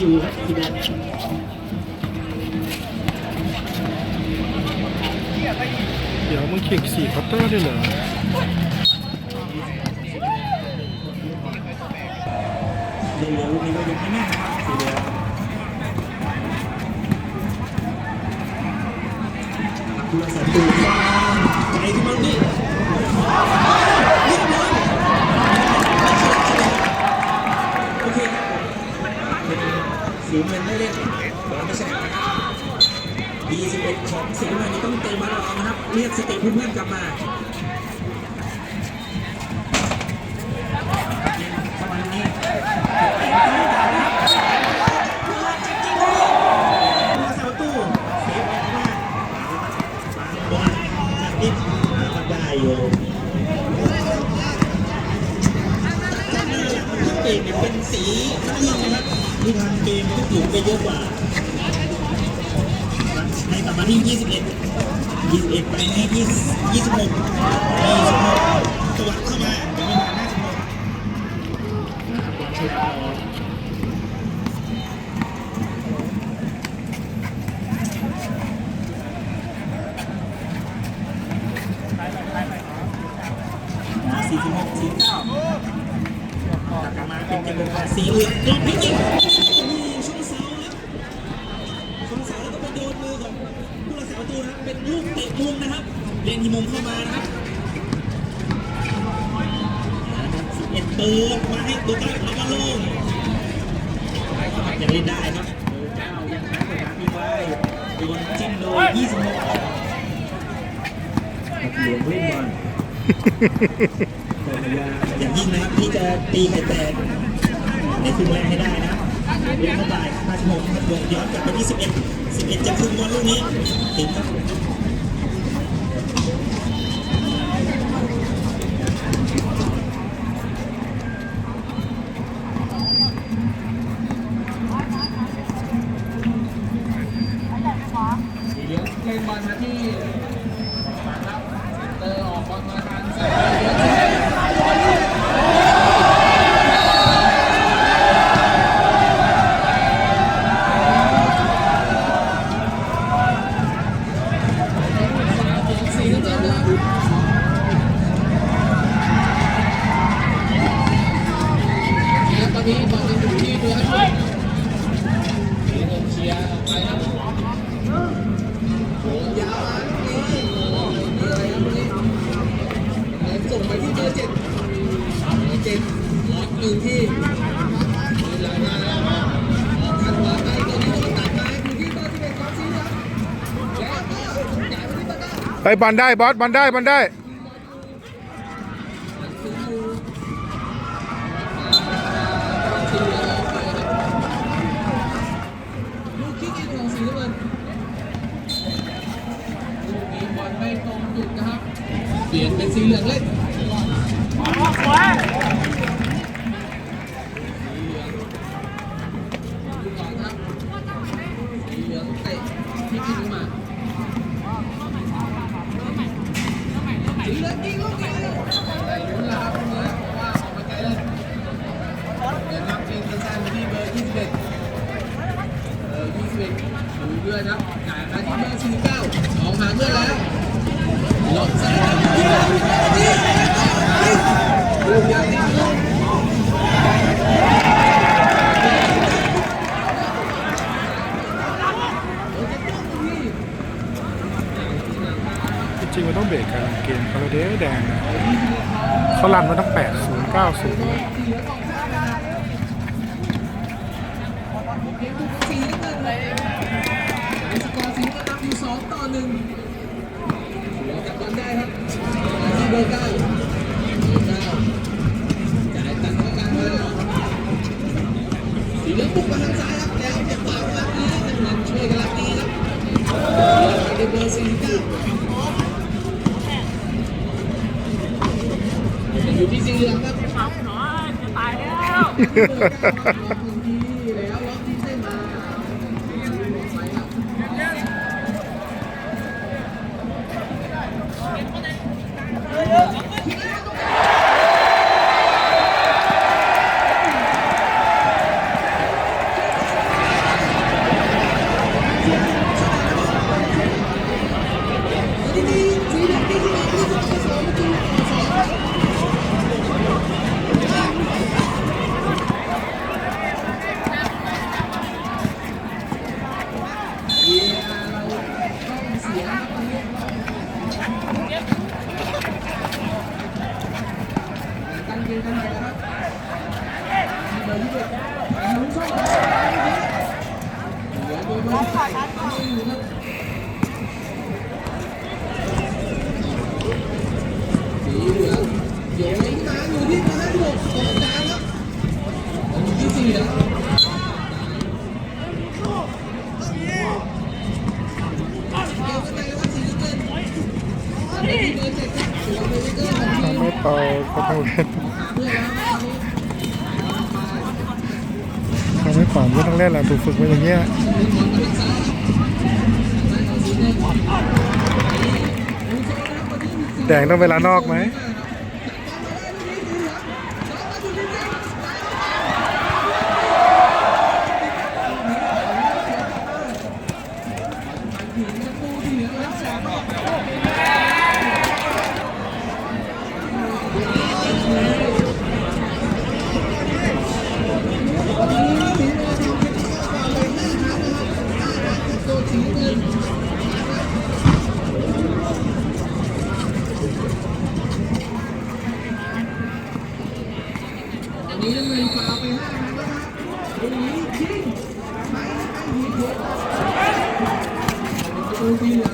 อยู่ครับพี่แบนเดี๋ยวมึงเข่งสี่ควอเตอร์เลยเหรอเรือลูกนี้ก็ยังไม่แน่นะครับสีเหลืองดูสายตูใจที่มันนี่เรียบร้อยโอเค สีเงินได้เล่นบอลไม่ใช่21 ของสีเงินนี่ต้องเตะบอลออกนะครับ เรียกสติเพื่อนๆกลับมาเป็นสีน้ำเงินนะครับ ที่ทำเกมทุกหลุมไปเยอะกว่าในกลับมาที่ 21 21 ไปให้ที่26 26ตัวเข้ามาเดี๋ยวไม่มาหน้า16นะครับบอลใช้ต่อสี่สิบหกสี่เก้ากลับมาเป็นเกมบอลสีเหลืองลงพิจิตร เป็นลูกเตะมุมนะครับ เล่นที่มุมเข้ามานะครับสิบเอ็ดเปิดมาให้ตัวตั้งแล้วก็โล่งยังเล่นได้ครับเบอร์เก้ายังแพ้กว่าดาร์บี้ไว้โดนจิ้มโดยยี่สิบหกหลวงเล่นบอลอย่างยิ่งนะครับที่จะตีไข่แตกในครึ่งแรกให้ได้นะเรียกเข้าไป56นะครับบวกย้อนกลับไปที่11 11จะคืนบอลลูกนี้ถึงครับ บอลได้บอสบอลได้บอลได้ลูกคิกอินของสีน้ำเงินลูกนี้บอลไม่ตร งจุดนะครับเปลี่ยนเป็นสีเหลืองเล่นสีเหลืองดูก่อนครับสีเหลืองเตะคิกอินเข้ามา สีเหลืองยิงลูกนี้ได้ลุ้นแล้วครับตรงนี้เพราะว่าออกมาไกลเลยเดี๋ยวรับเองสั้นๆไปที่เบอร์21 เออ21ดูด้วยนะจ่ายมาที่เบอร์49สองหาเพื่อนแล้วลบซ้ายยิงแล้วยิงลูกยังยังลง จ ริงมันต้องเบรกกันเกมคาราเดสแดงนะเขาลันมาตั้ง8 0 9 0สีเหลืองออกซ้ายนะครับเกมบุกสีน้ำเงินยในสกอร์สีน้ำเงินนำอยู่2ต่อ1เหลือกับบอลได้ครับมาที่เบอร์บุกมาทางซ้ายครับแล้วจะฝากมาที่น้ำเงินช่วยกันรับดีครับเบอร์49 อยู่ที่สีเหลืองครับล็อ ไม่ไปก็ต้องเล่น ที่สี่แล้วเกี่ยวาสีน้ำเงินที่เบอร์เจ็ดครับสวนเลยก็ของทีมไม่ต่อยก็ต้องเล่นแรก่อนไม่ต้องเล่นแหละถูกฝึกมาอย่างเงี้ยแดงต้องเวลานอกไหม นนี้ยังเลยฟาวไปห้าครั้งแล้วครับตรงนี้ชิงไปไปยิงเยอะประตูสีเหลือ